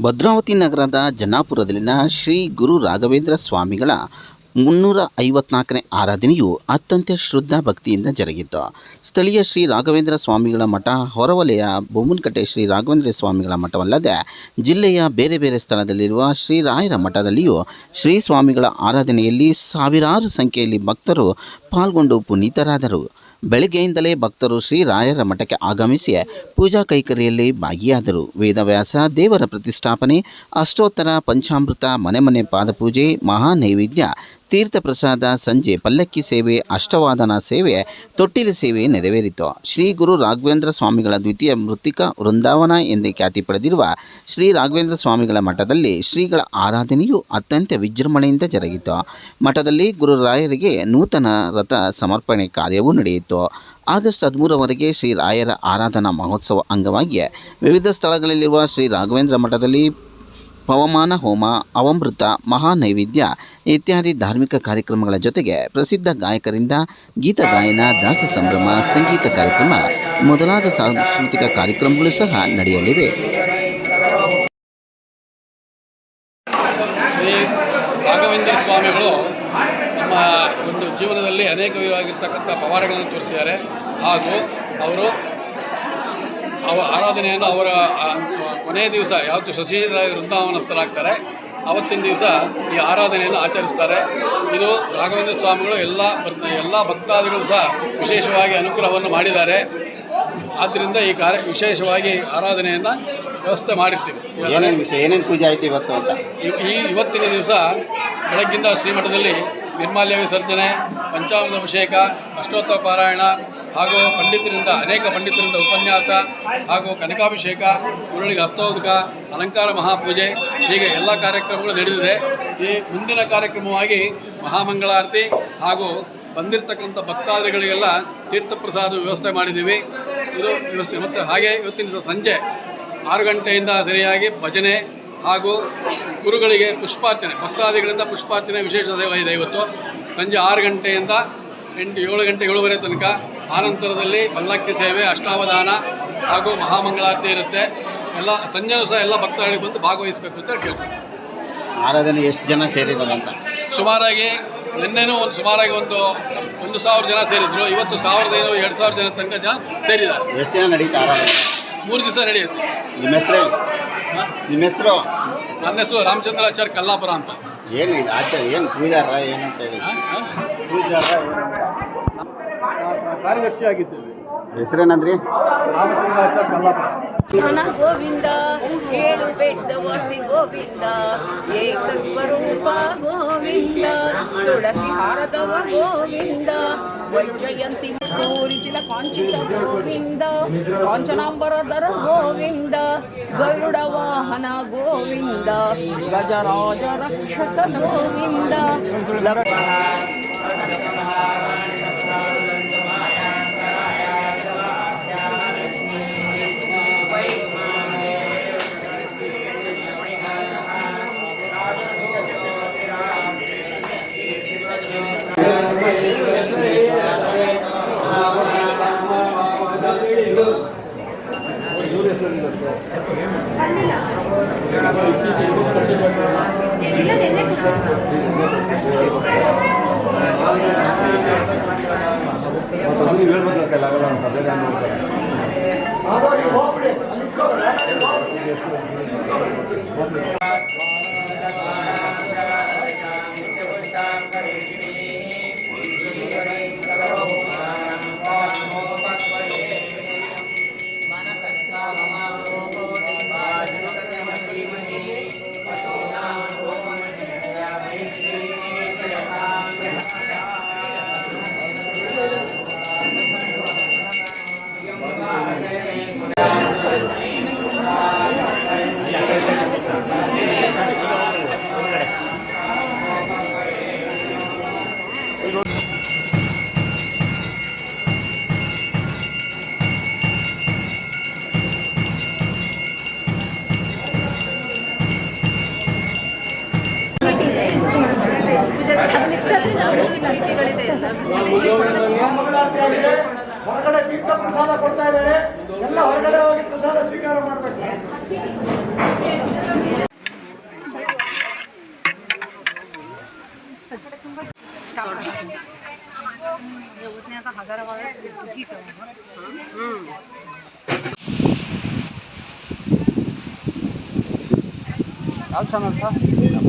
ಭದ್ರಾವತಿ ನಗರದ ಜನಾಪುರದಲ್ಲಿನ ಶ್ರೀ ಗುರು ರಾಘವೇಂದ್ರ ಸ್ವಾಮಿಗಳ ಮುನ್ನೂರ ಐವತ್ನಾಲ್ಕನೇ ಆರಾಧನೆಯು ಅತ್ಯಂತ ಶ್ರದ್ಧಾ ಭಕ್ತಿಯಿಂದ ಜರುಗಿತು. ಸ್ಥಳೀಯ ಶ್ರೀ ರಾಘವೇಂದ್ರ ಸ್ವಾಮಿಗಳ ಮಠ, ಹೊರವಲಯ, ಬೊಮ್ಮನಕಟ್ಟೆ ಶ್ರೀ ರಾಘವೇಂದ್ರ ಸ್ವಾಮಿಗಳ ಮಠವಲ್ಲದೆ ಜಿಲ್ಲೆಯ ಬೇರೆ ಬೇರೆ ಸ್ಥಳದಲ್ಲಿರುವ ಶ್ರೀರಾಯರ ಮಠದಲ್ಲಿಯೂ ಶ್ರೀ ಸ್ವಾಮಿಗಳ ಆರಾಧನೆಯಲ್ಲಿ ಸಾವಿರಾರು ಸಂಖ್ಯೆಯಲ್ಲಿ ಭಕ್ತರು ಪಾಲ್ಗೊಂಡು ಪುನೀತರಾದರು. ಬೆಳಗ್ಗೆಯಿಂದಲೇ ಭಕ್ತರು ಶ್ರೀ ರಾಯರ ಮಠಕ್ಕೆ ಆಗಮಿಸಿ ಪೂಜಾ ಕೈಕರಿಯಲ್ಲಿ ಭಾಗಿಯಾದರು. ವೇದವ್ಯಾಸ, ದೇವರ ಪ್ರತಿಷ್ಠಾಪನೆ, ಅಷ್ಟೋತ್ತರ, ಪಂಚಾಮೃತ, ಮನೆ ಮನೆ ಪಾದಪೂಜೆ, ಮಹಾ ನೈವೇದ್ಯ ತೀರ್ಥ ಪ್ರಸಾದ ಸಂಜೆ ಪಲ್ಲಕ್ಕಿ ಸೇವೆ, ಅಷ್ಟವಾದನ ಸೇವೆ, ತೊಟ್ಟಿಲು ಸೇವೆ ನೆರವೇರಿತು. ಶ್ರೀ ಗುರು ರಾಘವೇಂದ್ರ ಸ್ವಾಮಿಗಳ ದ್ವಿತೀಯ ಮೃತ್ತಿಕ ವೃಂದಾವನ ಎಂದೇ ಖ್ಯಾತಿ ಪಡೆದಿರುವ ಶ್ರೀ ರಾಘವೇಂದ್ರ ಸ್ವಾಮಿಗಳ ಮಠದಲ್ಲಿ ಶ್ರೀಗಳ ಆರಾಧನೆಯು ಅತ್ಯಂತ ವಿಜೃಂಭಣೆಯಿಂದ ಜರುಗಿತು. ಮಠದಲ್ಲಿ ಗುರುರಾಯರಿಗೆ ನೂತನ ರಥ ಸಮರ್ಪಣೆ ಕಾರ್ಯವೂ ನಡೆಯಿತು. ಆಗಸ್ಟ್ ಹದಿಮೂರವರೆಗೆ ಶ್ರೀ ರಾಯರ ಆರಾಧನಾ ಮಹೋತ್ಸವ ಅಂಗವಾಗಿ ವಿವಿಧ ಸ್ಥಳಗಳಲ್ಲಿರುವ ಶ್ರೀ ರಾಘವೇಂದ್ರ ಮಠದಲ್ಲಿ ಪವಮಾನ ಹೋಮ, ಅವಮೃತ, ಮಹಾನೈವೇದ್ಯ ಇತ್ಯಾದಿ ಧಾರ್ಮಿಕ ಕಾರ್ಯಕ್ರಮಗಳ ಜೊತೆಗೆ ಪ್ರಸಿದ್ಧ ಗಾಯಕರಿಂದ ಗೀತ ಗಾಯನ, ದಾಸ ಸಂಭ್ರಮ, ಸಂಗೀತ ಕಾರ್ಯಕ್ರಮ ಮೊದಲಾದ ಸಾಂಸ್ಕೃತಿಕ ಕಾರ್ಯಕ್ರಮಗಳು ಸಹ ನಡೆಯಲಿವೆ. ರಾಘವೇಂದ್ರ ಸ್ವಾಮಿಗಳು ನಮ್ಮ ಒಂದು ಜೀವನದಲ್ಲಿ ಅನೇಕ ವಿಧವಾಗಿರ್ತಕ್ಕಂಥ ಪವಾಡಗಳನ್ನು ತೋರಿಸಿದ್ದಾರೆ. ಹಾಗೂ ಅವರು ಅವ ಆರಾಧನೆಯನ್ನು ಅವರ ಕೊನೆಯ ದಿವಸ ಯಾವತ್ತು ಶಶೀರ ವೃಂದಾವನಸ್ಥರಾಗ್ತಾರೆ ಅವತ್ತಿನ ದಿವಸ ಈ ಆರಾಧನೆಯನ್ನು ಆಚರಿಸ್ತಾರೆ. ಇದು ರಾಘವೇಂದ್ರ ಸ್ವಾಮಿಗಳು ಎಲ್ಲ ಎಲ್ಲ ಭಕ್ತಾದಿಗಳು ಸಹ ವಿಶೇಷವಾಗಿ ಅನುಗ್ರಹವನ್ನು ಮಾಡಿದ್ದಾರೆ. ಆದ್ದರಿಂದ ಈ ಕಾರ್ಯ ವಿಶೇಷವಾಗಿ ಆರಾಧನೆಯನ್ನು ವ್ಯವಸ್ಥೆ ಮಾಡಿರ್ತೀವಿ. ಏನೇನು ಪೂಜೆ ಆಯ್ತು ಇವತ್ತು ಅಂತ? ಈ- ಈ ಇವತ್ತಿನ ದಿವಸ ಬೆಳಗ್ಗಿಂದ ಶ್ರೀಮಠದಲ್ಲಿ ನಿರ್ಮಾಲ್ಯ ವಿಸರ್ಜನೆ, ಪಂಚಾಮೃತ ಅಭಿಷೇಕ ಅಷ್ಟೋತ್ತರ ಪಾರಾಯಣ ಹಾಗೂ ಪಂಡಿತರಿಂದ, ಅನೇಕ ಪಂಡಿತರಿಂದ ಉಪನ್ಯಾಸ ಹಾಗೂ ಕನಕಾಭಿಷೇಕ, ಉರುಳಿಗೆ ಹಸ್ತೋದಕ, ಅಲಂಕಾರ ಮಹಾಪೂಜೆ, ಹೀಗೆ ಎಲ್ಲ ಕಾರ್ಯಕ್ರಮಗಳು ನಡೆದಿದೆ. ಈ ಮುಂದಿನ ಕಾರ್ಯಕ್ರಮವಾಗಿ ಮಹಾಮಂಗಳಾರತಿ ಹಾಗೂ ಬಂದಿರತಕ್ಕಂಥ ಭಕ್ತಾದಿಗಳಿಗೆಲ್ಲ ತೀರ್ಥಪ್ರಸಾದ ವ್ಯವಸ್ಥೆ ಮಾಡಿದ್ದೀವಿ. ಇದು ವ್ಯವಸ್ಥೆ ಮತ್ತು ಹಾಗೆ ಇವತ್ತಿನ ಸಂಜೆ ಆರು ಗಂಟೆಯಿಂದ ಸರಿಯಾಗಿ ಭಜನೆ ಹಾಗೂ ಗುರುಗಳಿಗೆ ಪುಷ್ಪಾರ್ಚನೆ ಭಕ್ತಾದಿಗಳಿಂದ ಪುಷ್ಪಾರ್ಚನೆ ವಿಶೇಷ ದೇವ ಇದೆ ಇವತ್ತು ಸಂಜೆ ಆರು ಗಂಟೆಯಿಂದ ಎಂಟು ಏಳು ಗಂಟೆ ಏಳುವರೆ ತನಕ ಆನಂತರದಲ್ಲಿ ಪಲ್ಲಕ್ಕಿ ಸೇವೆ ಅಷ್ಟಾವಧಾನ ಹಾಗೂ ಮಹಾಮಂಗಳಾರತಿ ಇರುತ್ತೆ. ಎಲ್ಲ ಸಂಜೆನೂ ಸಹ ಎಲ್ಲ ಭಕ್ತಾದಿಗಳಿಗೆ ಬಂದು ಭಾಗವಹಿಸಬೇಕು ಅಂತ ಕೇಳ್ತೀನಿ ಆರಾಧನೆ ಎಷ್ಟು ಜನ ಸೇರಿದ್ದಾರೆ ಅಂತ? ಸುಮಾರಾಗಿ ನಿನ್ನೆನೂ ಒಂದು ಸುಮಾರಾಗಿ ಒಂದು ಒಂದು ಸಾವಿರ ಜನ ಸೇರಿದ್ರು ಇವತ್ತು ಸಾವಿರದ ಐನೂರು ಎರಡು ಸಾವಿರ ಜನ ತನಕ ಜನ ಸೇರಿದ್ದಾರೆ. ಎಷ್ಟು ಜನ ನಡೀತಾ ಆರಾಧನೆ? ಮೂರು ದಿವಸ ನಡೆಯುತ್ತೆ ನಿಮ್ಮ ಹೆಸರು ನಿಮ್ಮ ಹೆಸರು? ನನ್ನ ಹೆಸರು ರಾಮಚಂದ್ರಾಚಾರ್ಯ ಕಲ್ಲಾಪುರ ಅಂತ. ಏನು ಆಚಾರ ಏನು ಪೂಜಾರ ಏನಂತ ಹೇಳಿ? ಪೂಜಾರ ಕಾರ್ಯದರ್ಶಿ ಆಗಿದ್ದೇವೆ. ಹೆಸರೇನಂದ್ರಿ? ರಾಮಚಂದ್ರಾಚಾರ್ಯ ಕಲ್ಲಾಪುರ. ಘನ ಗೋವಿಂದ ಏಳು ಬೆಟ್ಟವಾಸಿ ಗೋವಿಂದ ಏಕ ಸ್ವರೂಪ ಗೋವಿಂದ ತುಳಸಿ ಹಾರದವ ಗೋವಿಂದ, ವೈಜಯಂತಿ ಸೂರಿತಿಲ ಕಾಂಚಿತ ಗೋವಿಂದ ಕಾಂಚನಾಂಬರದರ ಗೋವಿಂದ, ಗರುಡ ವಾಹನ ಗೋವಿಂದ, ಗಜರಾಜ ರಕ್ಷಕ ಗೋವಿಂದ ಲಕ್ಷ್ಮಣ ಹೊರಗಡೆ ತೀರ್ಥ ಪ್ರಸಾದ ಕೊಡ್ತಾ ಇದ್ದಾರೆ ಎಲ್ಲ ಹೊರಗಡೆ ಹೋಗಿ ಪ್ರಸಾದ ಸ್ವೀಕಾರ ಮಾಡಬೇಕು ಯಾವ ಚಾನಲ್ ಸರ್? ನಮ್ಮ